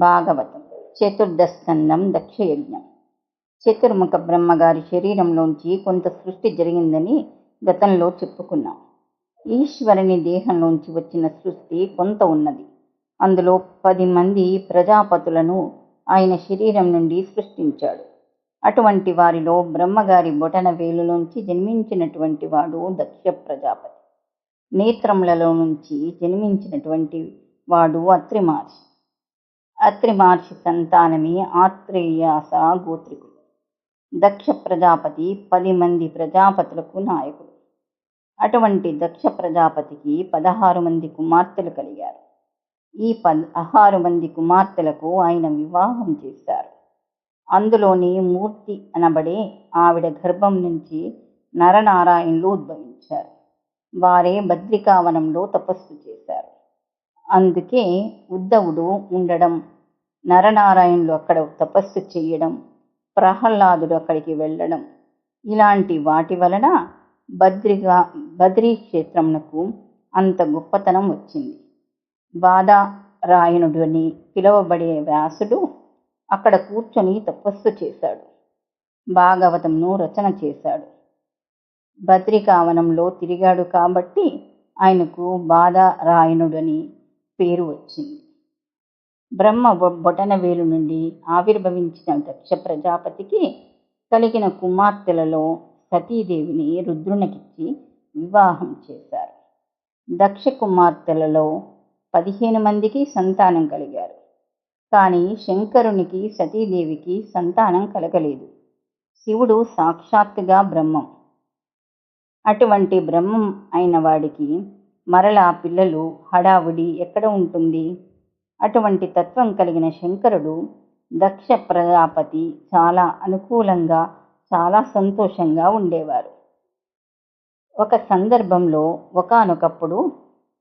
భాగవతం. చతుర్దస్కందం దక్షయజ్ఞం. చతుర్ముఖ బ్రహ్మగారి శరీరంలోంచి కొంత సృష్టి జరిగిందని గతంలో చెప్పుకున్నాం. ఈశ్వరుని దేహంలోంచి వచ్చిన సృష్టి కొంత ఉన్నది. అందులో పది మంది ప్రజాపతులను ఆయన శరీరం నుండి సృష్టించాడు. అటువంటి వారిలో బ్రహ్మగారి బొటన వేలులోంచి జన్మించినటువంటి వాడు దక్ష ప్రజాపతి. నేత్రములలో నుంచి జన్మించినటువంటి వాడు అత్రి మహర్షి అత్రి మహర్షి సంతానమే ఆత్రేయాస గోత్రికులు. దక్ష ప్రజాపతి పది మంది ప్రజాపతులకు నాయకుడు. అటువంటి దక్ష ప్రజాపతికి పదహారు మంది కుమార్తెలు కలిగారు. ఈ పదహారు మంది కుమార్తెలకు ఆయన వివాహం చేశారు. అందులోని మూర్తి అనబడే ఆవిడ గర్భం నుంచి నరనారాయణులు ఉద్భవించారు. వారే బద్రికావనంలో తపస్సు చేశారు. అందుకే ఉద్ధవుడు ఉండడం నరనారాయణులు అక్కడ తపస్సు చేయడం ప్రహ్లాదుడు అక్కడికి వెళ్ళడం ఇలాంటి వాటి వలన బద్రిగా బద్రీ క్షేత్రమునకు అంత గొప్పతనం వచ్చింది. బాధారాయణుడు అని పిలువబడే వ్యాసుడు అక్కడ కూర్చొని తపస్సు చేశాడు. భాగవతంను రచన చేశాడు. బద్రికావనంలో తిరిగాడు కాబట్టి ఆయనకు బాధారాయణుడని పేరు వచ్చింది. బ్రహ్మ బొటనవేలు నుండి ఆవిర్భవించిన దక్ష ప్రజాపతికి కలిగిన కుమార్తెలలో సతీదేవిని రుద్రునికిచ్చి వివాహం చేశారు. దక్ష కుమార్తెలలో పదిహేను మందికి సంతానం కలిగారు. కానీ శంకరునికి సతీదేవికి సంతానం కలగలేదు. శివుడు సాక్షాత్తుగా బ్రహ్మం. అటువంటి బ్రహ్మం అయిన వాడికి మరలా పిల్లలు హడావుడి ఎక్కడ ఉంటుంది? అటువంటి తత్వం కలిగిన శంకరుడు దక్ష ప్రజాపతి చాలా అనుకూలంగా చాలా సంతోషంగా ఉండేవారు. ఒక సందర్భంలో ఒకనొకప్పుడు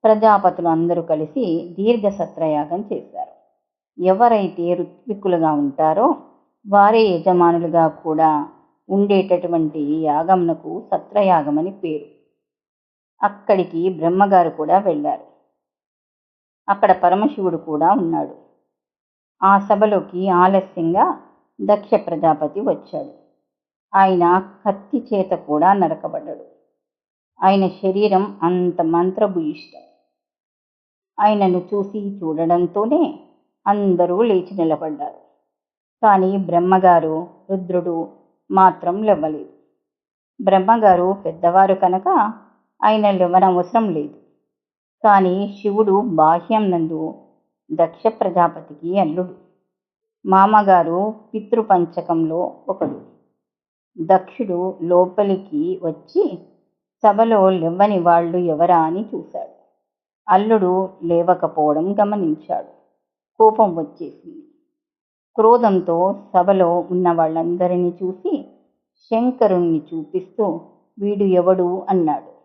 ప్రజాపతులు అందరూ కలిసి దీర్ఘ సత్రయాగం చేశారు. ఎవరైతే ఋత్విక్కులుగా ఉంటారో వారే యజమానులుగా కూడా ఉండేటటువంటి యాగమునకు సత్రయాగమని పేరు. అక్కడికి బ్రహ్మగారు కూడా వెళ్ళారు. అక్కడ పరమశివుడు కూడా ఉన్నాడు. ఆ సభలోకి ఆలస్యంగా దక్ష ప్రజాపతి వచ్చాడు. ఆయన కత్తి చేత కూడా నరకబడ్డాడు. ఆయన శరీరం అంత మంత్రభూయిష్టం. ఆయనను చూసి చూడడంతోనే అందరూ లేచి నిలబడ్డారు. కానీ బ్రహ్మగారు రుద్రుడు మాత్రం లేవలేదు. బ్రహ్మగారు పెద్దవారు కనుక ఆయన అవసరం లేదు. కానీ శివుడు బాహ్యం నందు దక్ష ప్రజాపతికి అల్లుడు. మామగారు పితృపంచకంలో ఒకడు. దక్షుడు లోపలికి వచ్చి సభలో లేవని వాళ్ళు ఎవరా అని చూశాడు. అల్లుడు లేవకపోవడం గమనించాడు. కోపం వచ్చేసింది. క్రోధంతో సభలో ఉన్న వాళ్ళందరినీ చూసి శంకరుణ్ణి చూపిస్తూ వీడు ఎవడు అన్నాడు.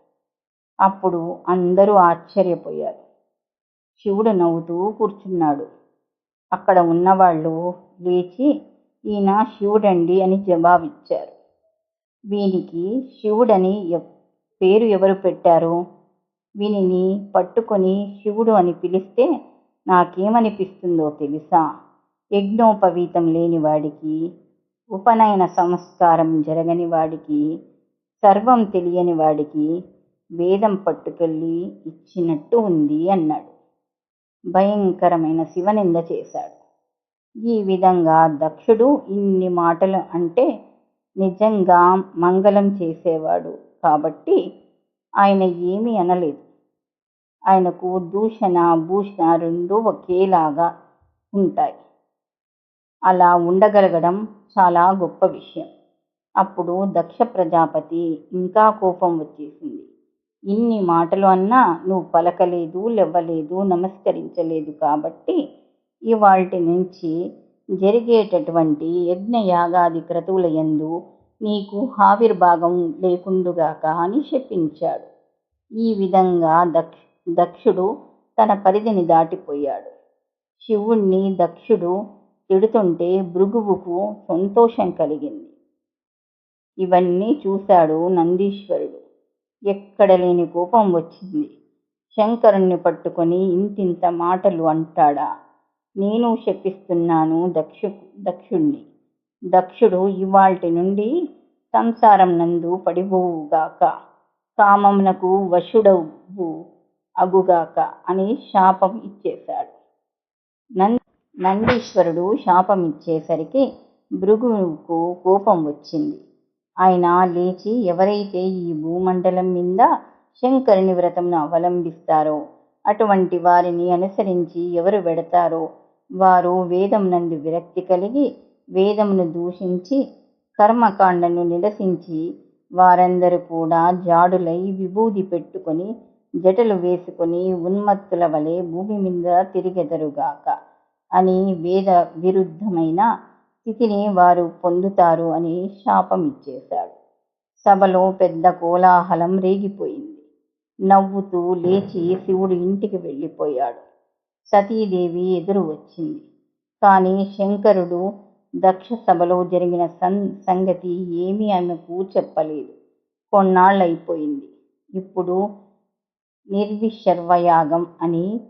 అప్పుడు అందరూ ఆశ్చర్యపోయారు. శివుడు నవ్వుతూ కూర్చున్నాడు. అక్కడ ఉన్నవాళ్ళు లేచి ఈయన శివుడండి అని జవాబిచ్చారు. వీనికి శివుడని పేరు ఎవరు పెట్టారు? వీనిని పట్టుకొని శివుడు అని పిలిస్తే నాకేమనిపిస్తుందో తెలుసా? యజ్ఞోపవీతం లేని వాడికి ఉపనయన సంస్కారం జరగని వాడికి సర్వం తెలియని వాడికి వేదం పట్టుకెళ్ళి ఇచ్చినట్టు ఉంది అన్నాడు. భయంకరమైన శివనింద చేశాడు. ఈ విధంగా దక్షుడు ఇన్ని మాటలు అంటే నిజంగా మంగళం చేసేవాడు కాబట్టి ఆయన ఏమీ అనలేదు. ఆయనకు దూషణ భూషణ రెండు ఒకేలాగా ఉంటాయి. అలా ఉండగలగడం చాలా గొప్ప విషయం. అప్పుడు దక్ష ప్రజాపతి ఇంకా కోపం వచ్చేసింది. ఇన్ని మాటలు అన్నా నువ్వు పలకలేదు లేవ్వలేదు నమస్కరించలేదు కాబట్టి ఇవాటి నుంచి జరిగేటటువంటి యజ్ఞయాగాది క్రతువుల యందు నీకు ఆవిర్భాగం లేకుండుగాక అని శపించాడు ఈ విధంగా దక్ష దక్షుడు తన పరిధిని దాటిపోయాడు. శివుణ్ణి దక్షుడు తిడుతుంటే భృగువుకు సంతోషం కలిగింది. ఇవన్నీ చూశాడు నందీశ్వరుడు. ఎక్కడ లేని కోపం వచ్చింది. శంకరుణ్ణి పట్టుకొని ఇంతింత మాటలు అంటాడా? నేను శపిస్తున్నాను దక్షు దక్షుణ్ణి. దక్షుడు ఇవాల్టి నుండి సంసారం నందు పడిపోవుగాక కామమునకు వశుడవు అగుగాక అని శాపం ఇచ్చేశాడు. నం నందీశ్వరుడు శాపం ఇచ్చేసరికి భృగువుకు కోపం వచ్చింది. ఆయన లేచి ఎవరైతే ఈ భూమండలం మీద శంకరుని వ్రతమును అవలంబిస్తారో అటువంటి వారిని అనుసరించి ఎవరు వెడతారో వారు వేదం నందు విరక్తి కలిగి వేదమును దూషించి కర్మకాండను నిరసించి వారందరూ కూడా జాడులై విభూది పెట్టుకొని జటలు వేసుకొని ఉన్మత్తుల వలె భూమి మీద తిరిగెదరుగాక అని వేద విరుద్ధమైన స్థితిని వారు పొందుతారు అని శాపం ఇచ్చేశాడు. సభలో పెద్ద కోలాహలం రేగిపోయింది. నవ్వుతూ లేచి శివుడు ఇంటికి వెళ్ళిపోయాడు. సతీదేవి ఎదురు వచ్చింది. కానీ శంకరుడు దక్ష సభలో జరిగిన సం సంగతి ఏమీ ఆమెకు చెప్పలేదు. కొన్నాళ్ళైపోయింది. ఇప్పుడు నిర్విశర్వయాగం అని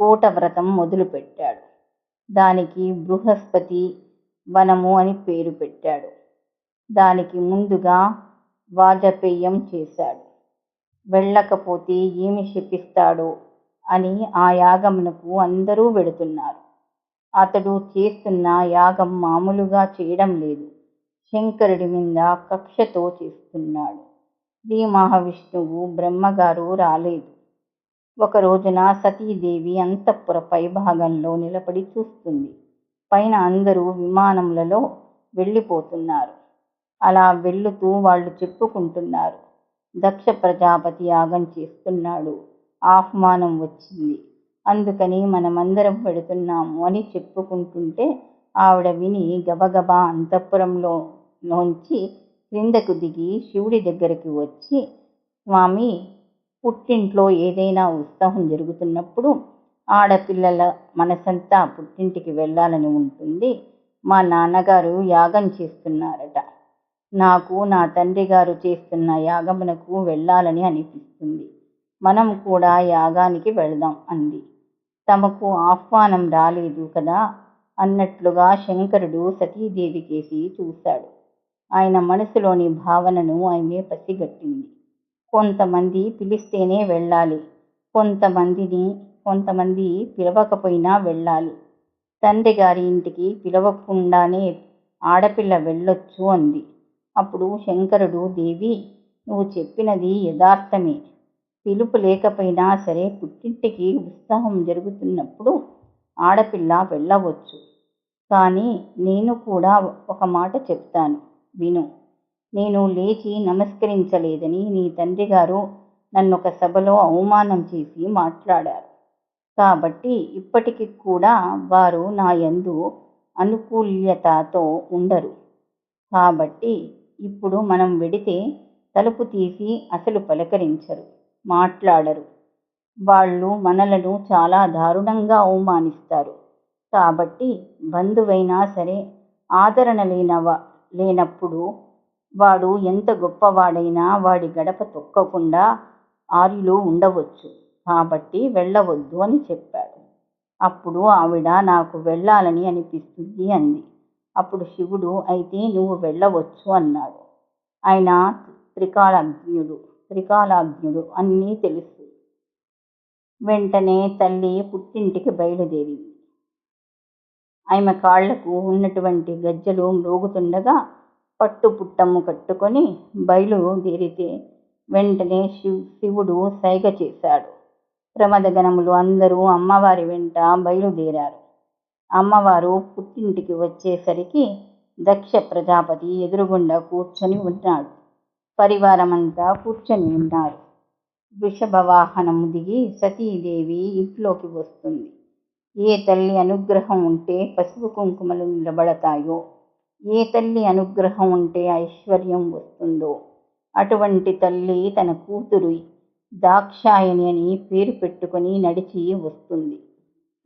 కోటవ్రతం మొదలుపెట్టాడు. దానికి బృహస్పతి వనము అని పేరు పెట్టాడు. దానికి ముందుగా వాజపేయం చేశాడు. వెళ్ళకపోతే ఏమి శపిస్తాడో? అని ఆ యాగమునకు అందరూ వెడుతున్నారు. అతడు చేస్తున్న యాగం మామూలుగా చేయడం లేదు. శంకరుడి మీద కక్షతో చేస్తున్నాడు. శ్రీ మహావిష్ణువు బ్రహ్మగారు రాలేదు. ఒక రోజున సతీదేవి అంతఃపుర పైభాగంలో నిలబడి చూస్తుంది. పైన అందరూ విమానములలో వెళ్ళిపోతున్నారు. అలా వెళ్ళుతూ వాళ్ళు చెప్పుకుంటున్నారు. దక్ష ప్రజాపతి యాగం చేస్తున్నాడు. ఆహ్వానం వచ్చింది. అందుకని మనమందరం పెడుతున్నాము అని చెప్పుకుంటుంటే ఆవిడ విని గబగబా అంతఃపురంలో లోంచి క్రిందకు దిగి శివుడి దగ్గరికి వచ్చి స్వామి పుట్టింట్లో ఏదైనా ఉత్సాహం జరుగుతున్నప్పుడు ఆడపిల్లల మనసంతా పుట్టింటికి వెళ్ళాలని ఉంటుంది. మా నాన్నగారు యాగం చేస్తున్నారట. నాకు నా తండ్రి గారు చేస్తున్న యాగమునకు వెళ్ళాలని అనిపిస్తుంది. మనం కూడా యాగానికి వెళదాం అంది. తమకు ఆహ్వానం రాలేదు కదా? అన్నట్లుగా శంకరుడు సతీదేవి కేసి చూశాడు. ఆయన మనసులోని భావనను ఆమె పసిగట్టింది. కొంతమంది పిలిస్తేనే వెళ్ళాలి. కొంతమందిని కొంతమంది పిలవకపోయినా వెళ్ళాలి. తండ్రి గారి ఇంటికి పిలవకుండానే ఆడపిల్ల వెళ్ళొచ్చు అంది. అప్పుడు శంకరుడు దేవి నువ్వు చెప్పినది యథార్థమే. పిలుపు లేకపోయినా సరే పుట్టింటికి ఉత్సాహం జరుగుతున్నప్పుడు ఆడపిల్ల వెళ్ళవచ్చు. కానీ నేను కూడా ఒక మాట చెప్తాను. విను. నేను లేచి నమస్కరించలేదని నీ తండ్రి గారు నన్ను ఒక సభలో అవమానం చేసి మాట్లాడారు. కాబట్టి ఇప్పటికి కూడా వారు నా యందు అనుకూల్యతతో ఉండరు. కాబట్టి ఇప్పుడు మనం వెడితే తలుపు తీసి అసలు పలకరించరు మాట్లాడరు. వాళ్ళు మనలను చాలా దారుణంగా అవమానిస్తారు. కాబట్టి బంధువైనా సరే ఆదరణ లేనవ లేనప్పుడు వాడు ఎంత గొప్పవాడైనా వాడి గడప తొక్కకుండా ఆర్యులు ఉండవచ్చు. కాబట్టి వెళ్ళవద్దు అని చెప్పాడు. అప్పుడు ఆవిడ నాకు వెళ్ళాలని అనిపిస్తుంది అంది. అప్పుడు శివుడు అయితే నువ్వు వెళ్ళవచ్చు అన్నాడు. ఆయన త్రికాలాజ్ఞుడు త్రికాలాజ్ఞుడు అన్నీ తెలుసు. వెంటనే తల్లి పుట్టింటికి బయలుదేరింది. ఆమె కాళ్ళకు ఉన్నటువంటి గజ్జలు మ్రోగుతుండగా పట్టు పుట్టము కట్టుకొని బయలుదేరితే వెంటనే శివ్ శివుడు సైగ చేశాడు. ప్రమదగణములు అందరూ అమ్మవారి వెంట బయలుదేరారు. అమ్మవారు పుట్టింటికి వచ్చేసరికి దక్ష ప్రజాపతి ఎదురుగుండా కూర్చొని ఉన్నాడు. పరివారమంతా కూర్చొని ఉన్నారు. వృషభ వాహనము దిగి సతీదేవి ఇంట్లోకి వస్తుంది. ఏ తల్లి అనుగ్రహం ఉంటే పసుపు కుంకుమలు నిలబడతాయో ఏ తల్లి అనుగ్రహం ఉంటే ఐశ్వర్యం వస్తుందో అటువంటి తల్లి తన కూతురు దాక్షాయణి అని పేరు పెట్టుకొని నడిచి వస్తుంది.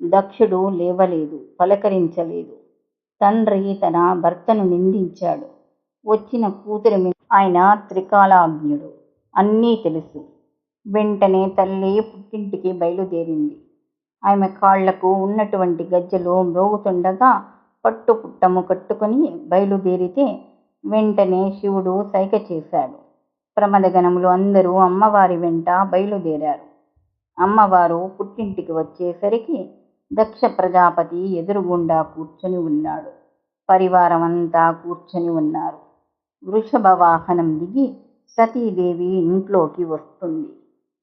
దక్షుడు లేవలేదు పలకరించలేదు. తండ్రి తన భర్తను నిందించాడు. వచ్చిన కూతురి మీద ఆయన త్రికాలాజ్ఞుడు. అన్నీ తెలుసు. వెంటనే తల్లి పుట్టింటికి బయలుదేరింది. ఆమె కాళ్ళకు ఉన్నటువంటి గజ్జెలు మ్రోగుతుండగా పట్టుపుట్టము కట్టుకుని బయలుదేరితే వెంటనే శివుడు సైగ చేశాడు. ప్రమదగణములు అందరూ అమ్మవారి వెంట బయలుదేరారు. అమ్మవారు పుట్టింటికి వచ్చేసరికి దక్ష ప్రజాపతి ఎదురుగుండా కూర్చొని ఉన్నాడు. పరివారం అంతా కూర్చొని ఉన్నారు. వృషభ వాహనం దిగి సతీదేవి ఇంట్లోకి వస్తుంది.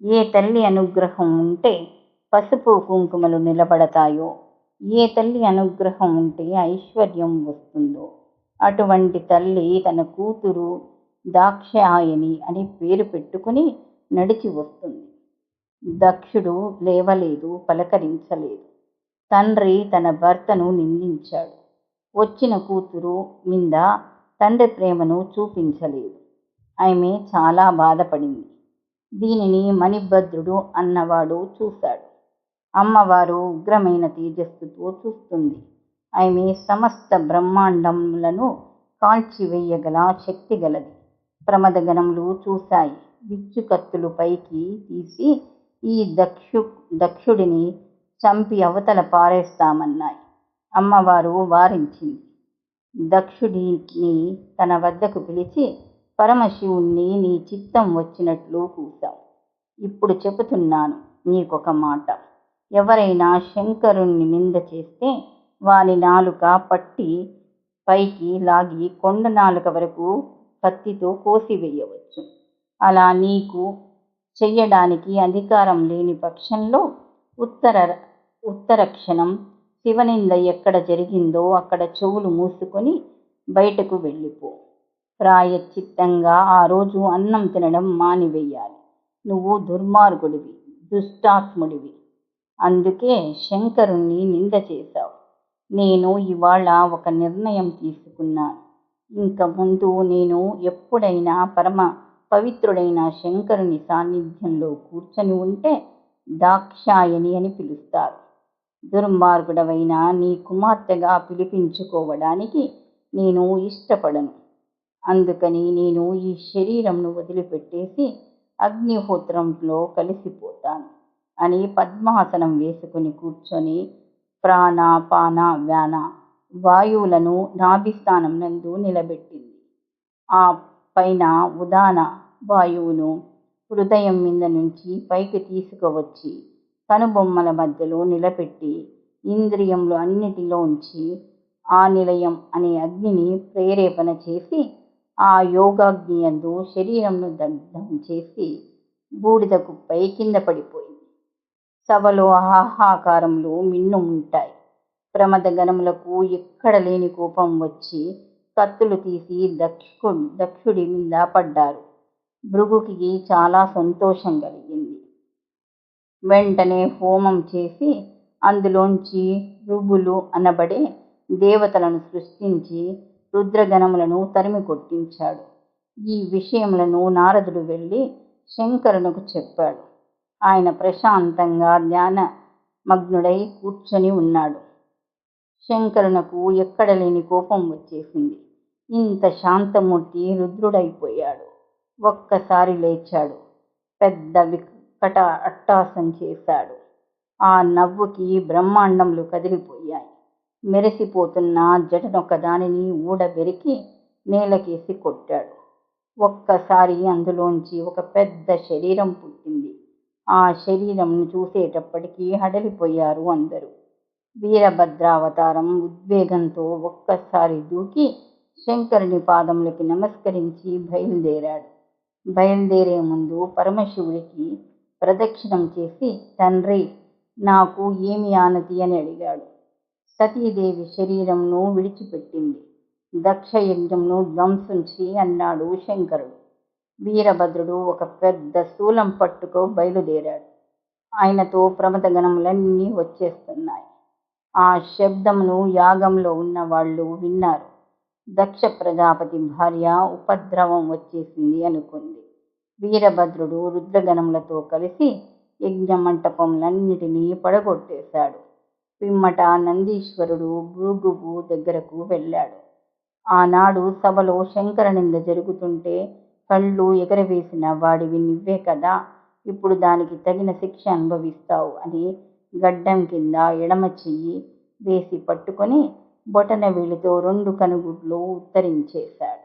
ఏ తల్లి అనుగ్రహం ఉంటే పసుపు కుంకుమలు నిలబడతాయో ఏ తల్లి అనుగ్రహం ఉంటే ఐశ్వర్యం వస్తుందో అటువంటి తల్లి తన కూతురు దాక్షాయని అని పేరు పెట్టుకుని నడిచి వస్తుంది. దక్షుడు లేవలేదు పలకరించలేదు. తండ్రి తన భర్తను నిందించాడు. వచ్చిన కూతురు మీద తండ్రి ప్రేమను చూపించలేదు. ఆమె చాలా బాధపడింది. దీనిని మణిభద్రుడు అన్నవాడు చూశాడు. అమ్మవారు ఉగ్రమైన తేజస్సుతో చూస్తుంది. ఆమె సమస్త బ్రహ్మాండములను కాల్చివేయగల శక్తి గలది. ప్రమదగణములు చూశాయి. విచ్చుకత్తులు పైకి తీసి ఈ దక్షు దక్షుడిని చంపి అవతల పారేస్తామన్నాయి. అమ్మవారు వారించింది. దక్షుడిని తన వద్దకు పిలిచి పరమశివుణ్ణి నీ చిత్తం వచ్చినట్లు కూశావు ఇప్పుడు చెబుతున్నాను నీకొక మాట. ఎవరైనా శంకరుణ్ణి నింద చేస్తే వాని నాలుక పట్టి పైకి లాగి కొండ నాలుక వరకు కత్తితో కోసివేయవచ్చు. అలా నీకు చెయ్యడానికి అధికారం లేని పక్షంలో ఉత్తర ఉత్తర క్షణం శివనింద ఎక్కడ జరిగిందో అక్కడ చెవులు మూసుకొని బయటకు వెళ్ళిపో. ప్రాయశ్చిత్తంగా ఆ రోజు అన్నం తినడం మానివేయాలి. నువ్వు దుర్మార్గుడివి దుష్టాత్ముడివి. అందుకే శంకరుణ్ణి నింద చేశావు. నేను ఇవాళ ఒక నిర్ణయం తీసుకున్నాను. ఇంక ముందు నేను ఎప్పుడైనా పరమ పవిత్రుడైన శంకరుని సాన్నిధ్యంలో కూర్చొని ఉంటే దాక్షాయని అని పిలుస్తారు. దుర్మార్గుడవైన నీ కుమార్తెగా పిలిపించుకోవడానికి నేను ఇష్టపడను. అందుకని నేను ఈ శరీరంను వదిలిపెట్టేసి అగ్నిహోత్రంలో కలిసిపోతాను అని పద్మాసనం వేసుకుని కూర్చొని ప్రాణ పాన వ్యాన వాయువులను నాభిస్థానం నందు నిలబెట్టింది. ఆ పైన ఉదాన వాయువును హృదయం మీద నుంచి పైకి తీసుకువచ్చి కనుబొమ్మల మధ్యలో నిలబెట్టి ఇంద్రియంలో అన్నిటిలోంచి ఆ నిలయం అనే అగ్నిని ప్రేరేపణ చేసి ఆ యోగాగ్ని యందు శరీరంను దగ్ధం చేసి బూడిద కుప్పై కింద పడిపోయింది. సభలో ఆహాకారంలో మిన్ను ఉంటాయి ప్రమద గణములకు ఎక్కడ లేని కోపం వచ్చి కత్తులు తీసి దక్షు దక్షుడి మీద పడ్డారు. భృగుకి చాలా సంతోషం కలిగింది. వెంటనే హోమం చేసి అందులోంచి రుబులు అనబడే దేవతలను సృష్టించి రుద్రగణములను తరిమి కొట్టించాడు. ఈ విషయములను నారదుడు వెళ్ళి శంకరునకు చెప్పాడు. ఆయన ప్రశాంతంగా ధ్యాన మగ్నుడై కూర్చొని ఉన్నాడు. శంకరునకు ఎక్కడ లేని కోపం వచ్చేసింది. ఇంత శాంతమూర్తి రుద్రుడైపోయాడు. ఒక్కసారి లేచాడు. పెద్ద వికట అట్టాసం చేశాడు. ఆ నవ్వుకి బ్రహ్మాండములు కదిలిపోయాయి. మెరిసిపోతున్న జటనొక దానిని ఊడబెరికి నేలకేసి కొట్టాడు. ఒక్కసారి అందులోంచి ఒక పెద్ద శరీరం పుట్టింది. ఆ శరీరంను చూసేటప్పటికీ హడలిపోయారు అందరూ. వీరభద్రావతారం ఉద్వేగంతో ఒక్కసారి దూకి శంకరుని పాదములకి నమస్కరించి బయలుదేరాడు. బయలుదేరే ముందు పరమశివుడికి ప్రదక్షిణం చేసి తండ్రి నాకు ఏమి ఆనతి? అని అడిగాడు. సతీదేవి శరీరంను విడిచిపెట్టింది. దక్షయజ్ఞంను ధ్వంసించి అన్నాడు శంకరుడు. వీరభద్రుడు ఒక పెద్ద శూలం పట్టుకో బయలుదేరాడు. ఆయనతో ప్రమదగణములన్నీ వచ్చేస్తున్నాయి. ఆ శబ్దమును యాగంలో ఉన్న వాళ్ళు విన్నారు. దక్ష ప్రజాపతి భార్య ఉపద్రవం వచ్చేసింది అనుకుంది. వీరభద్రుడు రుద్రగణములతో కలిసి యజ్ఞ మంటపములన్నిటినీ పడగొట్టేశాడు. పిమ్మట నందీశ్వరుడు భృగువు దగ్గరకు వెళ్ళాడు. ఆనాడు సభలో శంకరనింద జరుగుతుంటే కళ్ళు ఎగరవేసిన వాడివి నువ్వే కదా ఇప్పుడు దానికి తగిన శిక్ష అనుభవిస్తావు అని గడ్డం కింద ఎడమ చెయ్యి వేసి పట్టుకొని బొటన వేలితో రెండు కనుగుడ్లు ఉత్తరించేశాడు.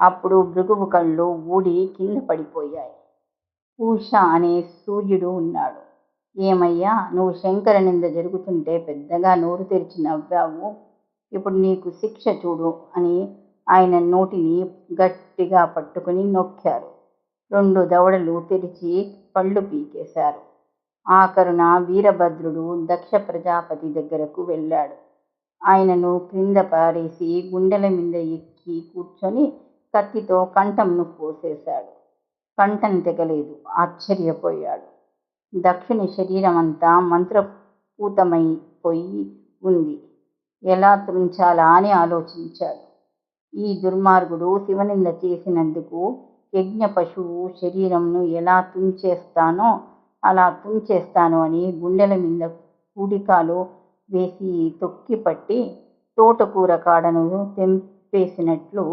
అప్పుడు భృగువు కళ్ళు ఊడి కింద పడిపోయాయి. పూష అనే సూర్యుడు ఉన్నాడు. ఏమయ్యా నువ్వు శంకర నింద జరుగుతుంటే పెద్దగా నోరు తెరిచి నవ్వావు. ఇప్పుడు నీకు శిక్ష చూడు అని ఆయన నోటిని గట్టిగా పట్టుకుని నొక్కారు. రెండు దవడలు తెరిచి పళ్ళు పీకేశారు. ఆఖరున వీరభద్రుడు దక్ష ప్రజాపతి దగ్గరకు వెళ్ళాడు. ఆయనను క్రింద పారేసి గుండెల మీద ఎక్కి కూర్చొని కత్తితో కంఠంను కోసేశాడు. కంఠం తెగలేదు ఆశ్చర్యపోయాడు. దక్షుని శరీరం అంతా మంత్రపూతమైపోయి ఉంది. ఎలా తుంచాలా అని ఆలోచించాడు. ఈ దుర్మార్గుడు శివనింద చేసినందుకు యజ్ఞ పశువు శరీరంను ఎలా తుంచేస్తానో అలా తుంచేస్తాను అని గుండెల మీద కూడికాలు వేసి తొక్కి పట్టి తోటకూర కాడను తెంపేసినట్లు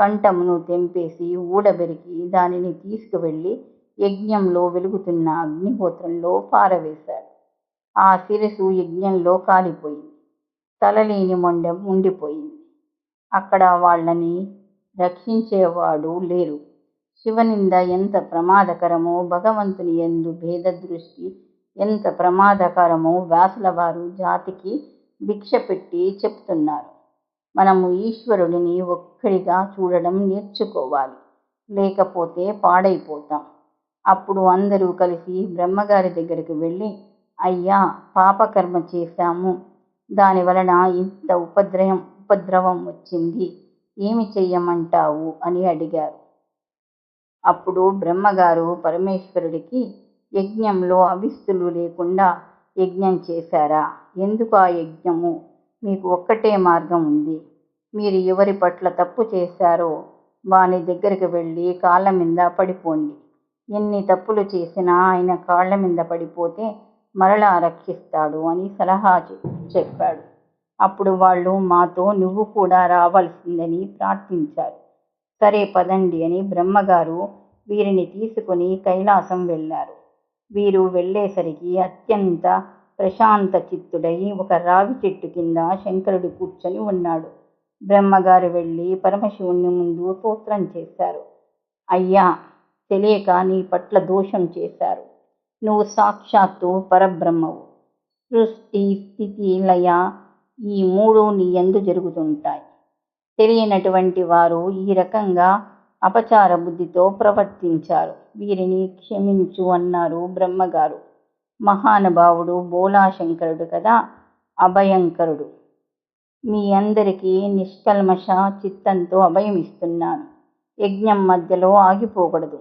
కంఠమును తెంపేసి ఊడబెరికి దానిని తీసుకువెళ్ళి యజ్ఞంలో వెలుగుతున్న అగ్నిహోత్రంలో పారవేశాడు. ఆ శిరసు యజ్ఞంలో కాలిపోయింది. తలలేని మొండెం ఉండిపోయింది. అక్కడ వాళ్ళని రక్షించేవాడు లేరు. శివనింద ఎంత ప్రమాదకరమో భగవంతుని ఎందు భేద దృష్టి ఎంత ప్రమాదకరమో వ్యాసుల వారు జాతికి భిక్ష పెట్టి చెప్తున్నారు మనము ఈశ్వరుడిని ఒక్కడిగా చూడడం నేర్చుకోవాలి లేకపోతే పాడైపోతాం. అప్పుడు అందరూ కలిసి బ్రహ్మగారి దగ్గరికి వెళ్ళి అయ్యా పాపకర్మ చేశాము. దాని వలన ఇంత ఉపద్రయం ఉపద్రవం వచ్చింది. ఏమి చెయ్యమంటావు అని అడిగారు. అప్పుడు బ్రహ్మగారు పరమేశ్వరుడికి యజ్ఞంలో అవిస్తులు లేకుండా యజ్ఞం చేశారా? ఎందుకు ఆ యజ్ఞము? మీకు ఒక్కటే మార్గం ఉంది. మీరు ఎవరి పట్ల తప్పు చేశారో వాని దగ్గరికి వెళ్ళి కాళ్ళ మీద పడిపోండి. ఎన్ని తప్పులు చేసినా ఆయన కాళ్ళ మీద పడిపోతే మరలా రక్షిస్తాడు అని సలహా చెప్పాడు. అప్పుడు వాళ్ళు మాతో నువ్వు కూడా రావాల్సిందని ప్రార్థించారు. సరే పదండి అని బ్రహ్మగారు వీరిని తీసుకుని కైలాసం వెళ్ళారు. వీరు వెళ్ళేసరికి అత్యంత ప్రశాంత చిత్తుడై ఒక రావి చెట్టు కింద శంకరుడు కూర్చొని ఉన్నాడు. బ్రహ్మగారు వెళ్ళి పరమశివుని ముందు స్తోత్రం చేశారు. అయ్యా తెలియక నీ పట్ల దోషం చేశారు. నువ్వు సాక్షాత్తు పరబ్రహ్మవు. సృష్టి స్థితి లయ ఈ మూడు నీ ఎందు జరుగుతుంటాయి. తెలియనటువంటి వారు ఈ రకంగా అపచార బుద్ధితో ప్రవర్తించారు. వీరిని క్షమించు అన్నారు బ్రహ్మగారు. మహానుభావుడు బోలాశంకరుడు కదా అభయంకరుడు. మీ అందరికీ నిష్కల్మష చిత్తంతో అభయం ఇస్తున్నాను. యజ్ఞం మధ్యలో ఆగిపోకూడదు.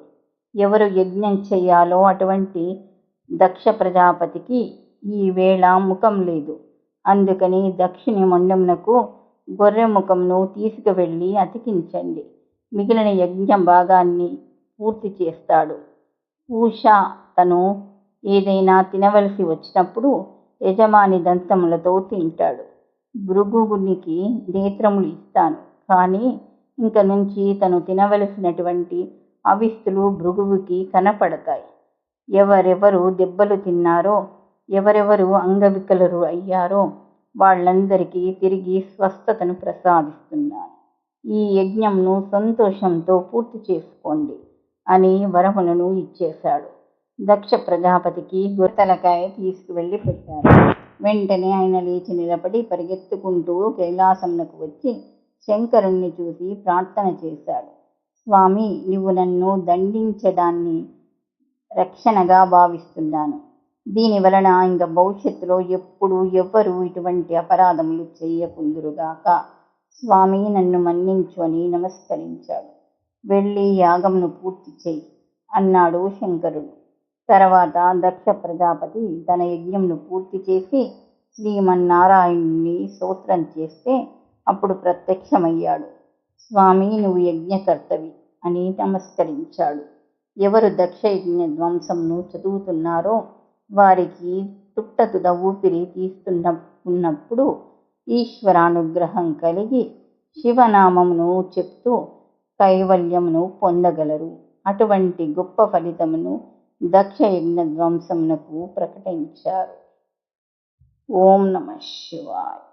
ఎవరు యజ్ఞం చేయాలో అటువంటి దక్ష ప్రజాపతికి ఈ వేళ ముఖం లేదు. అందుకని దక్షిణి మొండమునకు గొర్రె ముఖంను తీసుకువెళ్ళి అతికించండి. మిగిలిన యజ్ఞ భాగాన్ని పూర్తి చేస్తాడు. ఊషా తను ఏదైనా తినవలసి వచ్చినప్పుడు యజమాని దంతములతో తింటాడు. భృగునికి నేత్రములు ఇస్తాను. కానీ ఇంక నుంచి తను తినవలసినటువంటి అవిస్తులు భృగువుకి కనపడతాయి. ఎవరెవరు దెబ్బలు తిన్నారో ఎవరెవరు అంగవికలరు అయ్యారో వాళ్ళందరికీ తిరిగి స్వస్థతను ప్రసాదిస్తున్నాను. ఈ యజ్ఞంను సంతోషంతో పూర్తి చేసుకోండి అని వరములను ఇచ్చేశాడు. దక్ష ప్రజాపతికి గుర్తలకాయ తీసుకువెళ్ళి పెట్టారు వెంటనే ఆయన లేచి నిలబడి పరిగెత్తుకుంటూ కైలాసంకు వచ్చి శంకరుణ్ణి చూసి ప్రార్థన చేశాడు. స్వామి నువ్వు నన్ను దండించడాన్ని రక్షణగా భావిస్తున్నాను. దీని వలన ఇంక భవిష్యత్తులో ఎప్పుడు ఎవ్వరూ ఇటువంటి అపరాధములు చేయకుందురుగాక. స్వామి నన్ను మన్నించు అని నమస్కరించాడు. వెళ్ళి యాగంను పూర్తి చేయి అన్నాడు శంకరుడు. తర్వాత దక్ష ప్రజాపతి తన యజ్ఞంను పూర్తి చేసి శ్రీమన్నారాయణుని స్తోత్రం చేస్తే అప్పుడు ప్రత్యక్షమయ్యాడు. స్వామి నువ్వు యజ్ఞకర్తవి అని నమస్కరించాడు. ఎవరు దక్ష యజ్ఞ ధ్వంసంను చదువుతున్నారో వారికి తుట్టతుద ఊపిరి తీస్తున్న ఉన్నప్పుడు ఈశ్వరానుగ్రహం కలిగి శివనామమును చెప్తూ కైవల్యమును పొందగలరు. అటువంటి గొప్ప ఫలితమును దక్ష యజ్ఞ ధ్వంసమునకు ప్రకటించారు. ఓం నమ శివాయ.